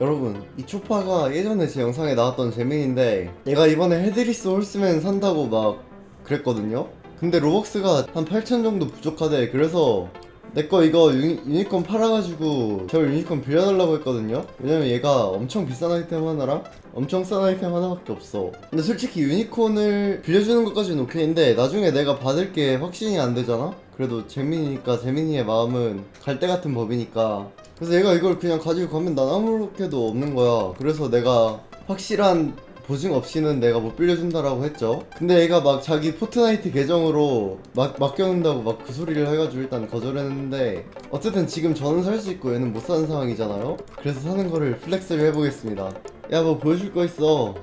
여러분 이 초파가 예전에 제 영상에 나왔던 재민인데 얘가 이번에 헤드리스 홀스맨 산다고 막 그랬거든요? 근데 로벅스가 한 8천 정도 부족하대. 그래서 내 거 이거 유니, 유니 콘 팔아가지고 저 유니콘 빌려달라고 했거든요? 왜냐면 얘가 엄청 비싼 아이템 하나랑 엄청 싼 아이템 하나밖에 없어. 근데 솔직히 유니콘을 빌려주는 것까지는 오케이인데 나중에 내가 받을 게 확신이 안 되잖아? 그래도 재민이니까 재민이의 마음은 갈대 같은 법이니까. 그래서 얘가 이걸 그냥 가지고 가면 난 아무렇게도 없는 거야. 그래서 내가 확실한 보증 없이는 내가 못 빌려준다라고 했죠. 근데 얘가 막 자기 포트나이트 계정으로 막 맡겨놓는다고 막 그 소리를 해가지고 일단 거절했는데 어쨌든 지금 저는 살 수 있고 얘는 못 사는 상황이잖아요. 그래서 사는 거를 플렉스를 해보겠습니다. 야 뭐 보여줄 거 있어.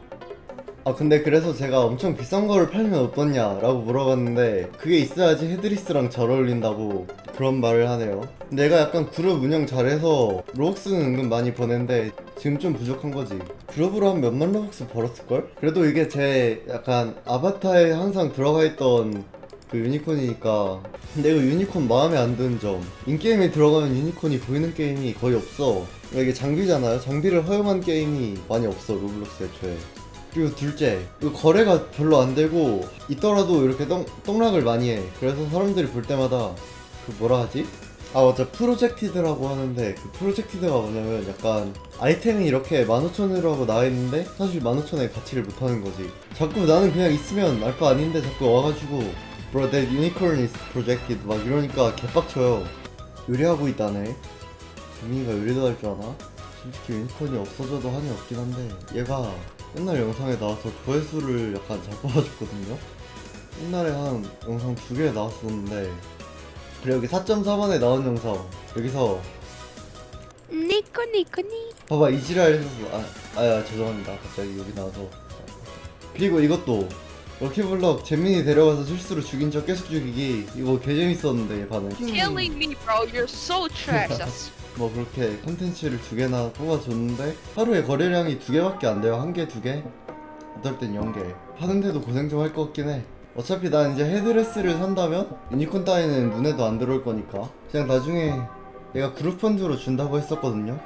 아 근데 그래서 제가 엄청 비싼 거를 팔면 어떻냐라고 물어봤는데 그게 있어야지 헤드리스랑 잘 어울린다고 그런 말을 하네요. 내가 약간 그룹 운영 잘해서 로벅스는 은근 많이 버는데 지금 좀 부족한 거지. 그룹으로 한 몇만 로벅스 벌었을걸? 그래도 이게 제 약간 아바타에 항상 들어가 있던 그 유니콘이니까. 근데 이거 유니콘 마음에 안 드는 점. 인게임에 들어가면 유니콘이 보이는 게임이 거의 없어. 이게 장비잖아요. 장비를 허용한 게임이 많이 없어 로블록스 애초에. 그리고 둘째, 이거 거래가 별로 안 되고 있더라도 이렇게 똥, 똥락을 많이 해. 그래서 사람들이 볼 때마다 그 뭐라 하지? 아 맞아. 프로젝티드라고 하는데 그 프로젝티드가 뭐냐면 약간 아이템이 이렇게 15,000원이라고 나와있는데 사실 15,000원의 가치를 못하는 거지. 자꾸 나는 그냥 있으면 알 거 아닌데 자꾸 와가지고 Bro that unicorn is projected 막 이러니까 개빡쳐요. 요리하고 있다네. 재민이가 요리도 할 줄 아나? 솔직히 유니콘이 없어져도 한이 없긴 한데 얘가 옛날 영상에 나와서 조회수를 약간 잘 뽑아줬거든요? 옛날에 한 영상 두 개 나왔었는데 그리고 여기 4.4만에 나온 영상. 여기서 니코 니코 니. 봐봐 이지랄 아, 아야 죄송합니다. 갑자기 여기 나와서. 그리고 이것도 럭키블럭 재민이 데려가서 실수로 죽인 척 계속 죽이기. 이거 개 재밌었는데 반응. Killing me bro. You're so trash. That's 뭐 그렇게 콘텐츠를 두 개나 뽑아줬는데 하루에 거래량이 두 개밖에 안 돼요. 한 개 두 개? 어떨 땐 0개. 하는데도 고생 좀 할 것 같긴 해 어차피 난 이제 헤드레스를 산다면 유니콘 따위는 눈에도 안 들어올 거니까. 그냥 나중에 내가 그룹 펀드로 준다고 했었거든요.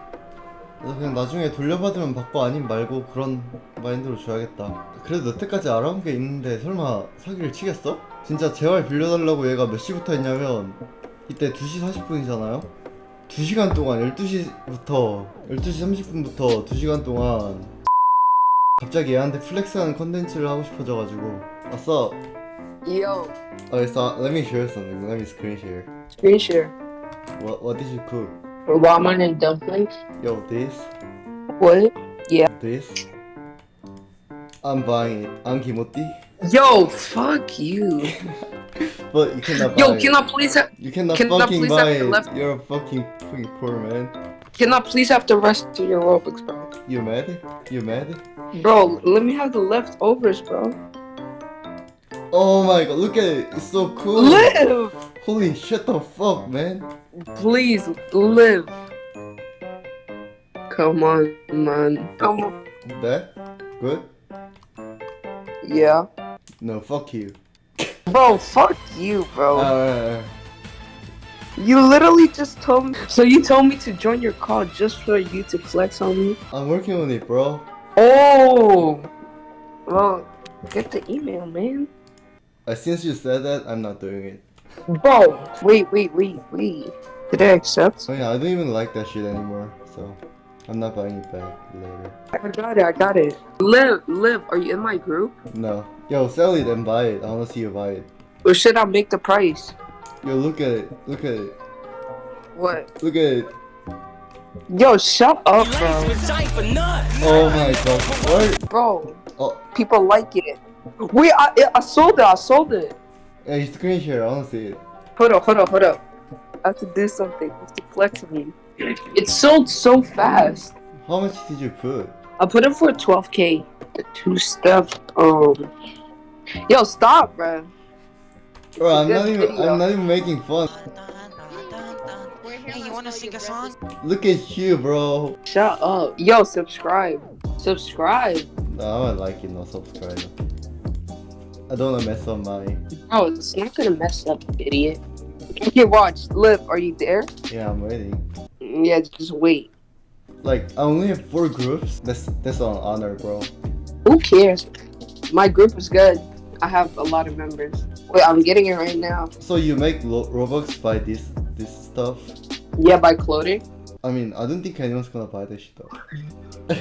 그래서 그냥 나중에 돌려받으면 받고 아님 말고 그런 마인드로 줘야겠다. 그래도 여태까지 알아온 게 있는데 설마 사기를 치겠어? 진짜 제발 빌려달라고 얘가 몇 시부터 했냐면 이때 2시 40분이잖아요? 2시간 동안 12시부터 12시 30분부터 2시간 동안 갑자기 얘한테 플렉스하는 컨텐츠를 하고 싶어져가지고. 왔어 Yo, Okay, so let me share something. Let me screen share. screen share. What what did you cook? Ramen and dumplings. Yo, this, What? Yeah. This. I'm buying it. I'm Kimoti. Yo, fuck you. But you cannot buy Yo, it. can I please have You cannot can I fucking please buy have the it. left- You're a fucking fucking poor man. can I please have the rest of your Robux, bro? You mad? You mad? Bro, let me have the leftovers, bro. Oh my god, look at it. It's so cool. Live, Holy shit the fuck, man. please live. Come on, man. Come on. That? Good? Yeah. No, fuck you. Bro, fuck you, bro. Uh, you literally just told me. So you told me to join your call just for you to flex on me? I'm working on it, bro. Oh. Well, get the email, man. Uh, since you said that, I'm not doing it. Bro, wait, wait, wait, wait. Did I accept? So yeah, I don't even like that shit anymore. So I'm not buying it back later. I got it, I got it. Liv, Liv, are you in my group? No. Yo, sell it and buy it. I wanna see you buy it. Or should I make the price? Yo, look at it. Look at it. What? Look at it. Yo, shut up, bro. Oh my god. What? Bro, Oh, people like it. Wait, I, I sold it, I sold it. yeah, you screen share. I don't see it. Hold up, hold up, hold up. I have to do something. I have to flex me. It sold so fast. How much did you put? I put it for 12k. The two step, um. Yo, stop, bro. Bro, I'm not even. I'm not even making fun. Hey, you wanna sing a song? Look at you, bro. Shut up. Yo, subscribe. Subscribe. No, I don't like it. No subscribe. I don't wanna mess up my. Oh, it's not gonna mess up, idiot. Okay, watch. Liv, are you there? Yeah, I'm waiting. Yeah, just wait. Like I only have four groups. That's that's an honor, bro. Who cares? My group is good. I have a lot of members. Wait, I'm getting it right now. So you make lo- Robux by this this stuff? Yeah, by clothing. I mean, I don't think anyone's gonna buy this shit though.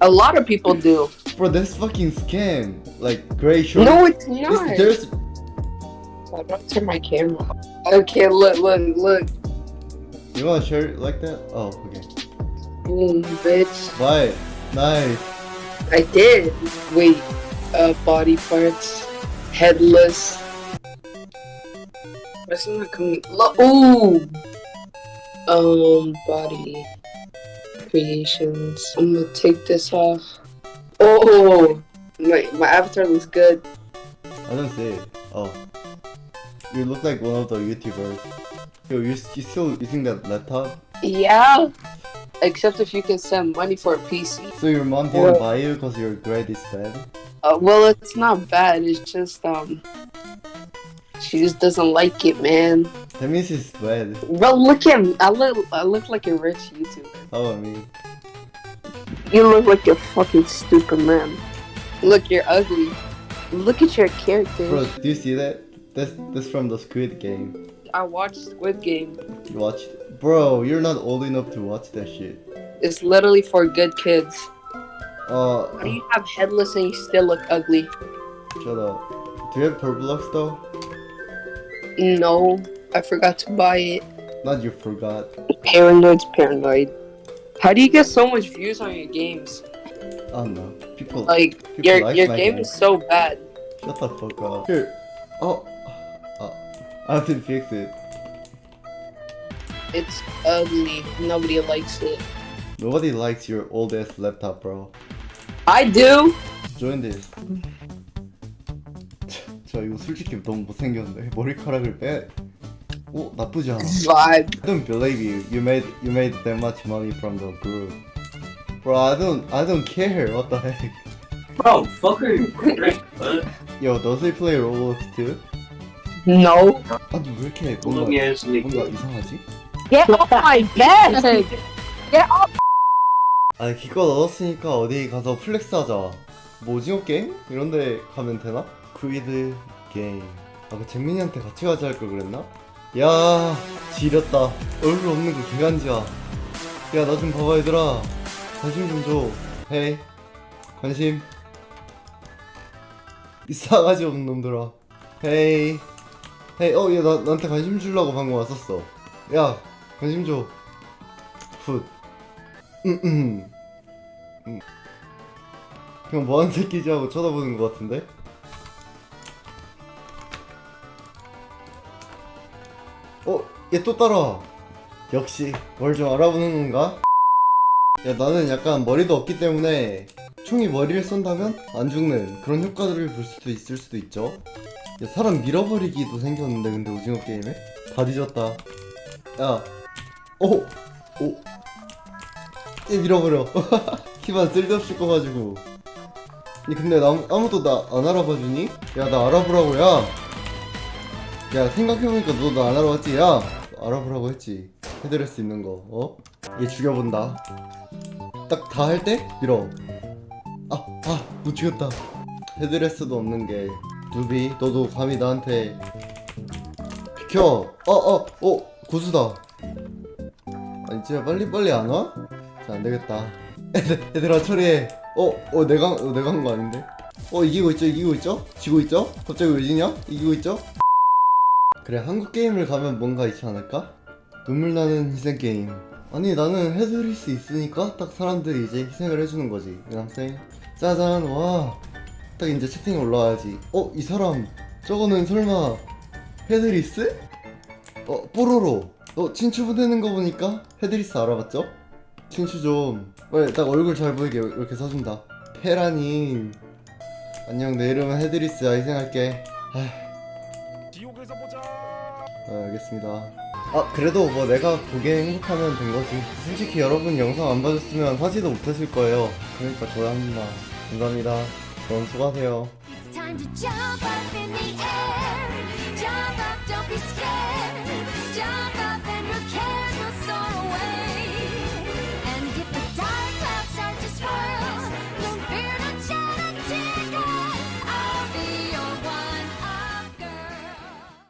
A lot of people do. Bro, this fucking scam. Like gray shirt. No, it's not. there's I'm gonna turn my camera. off. Okay, look, look, look. you want a shirt like that? Oh, okay. Boom, bitch. Buy it. Nice. I did. Wait, uh, body parts, headless. That's not coming. Ooh. Um, body creations. I'm gonna take this off. Oh, my my avatar looks good. I don't see it. Oh. You look like one of the YouTubers. Yo, you, you still using that laptop? Yeah. Except if you can send money for a PC. So your mom didn't Well- buy you because your grade is bad? Uh, well, it's not bad. It's just um, she just doesn't like it, man. That means it's bad. Well, look at me. I look, I look like a rich YouTuber. How I mean? You look like a fucking stupid man. Look, you're ugly. Look at your character. Bro, do you see that? That's that's from the Squid Game. I watched Squid Game. You watched? Bro, you're not old enough to watch that shit. It's literally for good kids. Uh, How do you have headless and you still look ugly? shut up. Do you have Roblox though? No, I forgot to buy it. Not you forgot. Paranoid's paranoid. How do you get so much views on your games? I don't know. People, Like people your like your my game is so bad. Shut the fuck up. Here. Oh. Uh, I have to fix it. It's ugly. Nobody likes it. Nobody likes your old ass laptop, bro. I do. Join this. 저 이거 솔직히 너무 못생겼는데 머리카락을 빼. 오 나쁘지 않아. Vibe. I don't believe you. You made you made that much money from the group. Bro, I don't I don't care. What the heck? Bro, fucker. Yo, does he play Roblox too? No. 아니 왜 이렇게 뭔가 했으니까. 뭔가 이상하지? Get off my bed. Get off. 아니 기껏 얻었으니까 어디 가서 플렉스하자. 뭐 오징어 게임? 이런데 가면 되나? 크위드 게임. 아그 잼민이한테 같이 가자 할 걸 그랬나? 야 지렸다. 얼굴 없는 거 개간지야. 야 나 좀 봐봐 얘들아. 관심 좀 줘. 헤이 관심. 이 싸가지 없는 놈들아. 헤이 헤이 어얘 나 나한테 관심 주려고 방금 왔었어. 야 관심 줘. 굿. 음, 음. 그냥 뭐하는 새끼지 하고 쳐다보는 것 같은데? 어? 얘 또 따라 역시 뭘 좀 알아보는 건가? 야 나는 약간 머리도 없기 때문에 총이 머리를 쏜다면 안 죽는 그런 효과들을 볼 수도 있을 수도 있죠 야 사람 밀어버리기도 생겼는데 근데 오징어 게임에? 다 뒤졌다 야 오! 오! 얘 밀어버려 키만 쓸데없이 꺼가지고 근데 나, 아무도 나 안 알아봐주니? 야 나 알아보라고 야! 야 생각해보니까 너나안 알아봤지? 야! 알아보라고 했지 해드릴 수 있는 거 어? 얘 죽여본다 딱 다 할 때? 밀어 아! 아! 못 죽였다 헤드레스도 없는 게 누비 너도 감히 나한테 비켜 어! 어! 어! 고수다 아니 진짜 빨리빨리 안 와? 자 안되겠다 애들, 얘들아 처리해 어? 어 내가 어, 내가 한 거 아닌데? 어 이기고 있죠 이기고 있죠? 지고 있죠? 갑자기 왜 지냐? 이기고 있죠? 그래 한국 게임을 가면 뭔가 있지 않을까? 눈물 나는 희생 게임 아니 나는 해드릴 수 있으니까 딱 사람들이 이제 희생을 해주는 거지 그냥생 짜잔 와 딱 이제 채팅에 올라와야지 어? 이 사람 저거는 설마 헤드리스? 어 뽀로로 어 친추 보내는 거 보니까 헤드리스 알아봤죠? 친추 좀 빨리 딱 얼굴 잘 보이게 이렇게 써준다 페라님 안녕 내 이름은 헤드리스야 희생할게 아 보자. 알겠습니다. 아 그래도 뭐 내가 보기에 행복하면 된 거지. 솔직히 여러분 영상 안 봐줬으면 하지도 못했을 거예요. 그러니까 좋아요 합니다 감사합니다. 그럼 수고하세요. Jump up don't be scared. Jump up.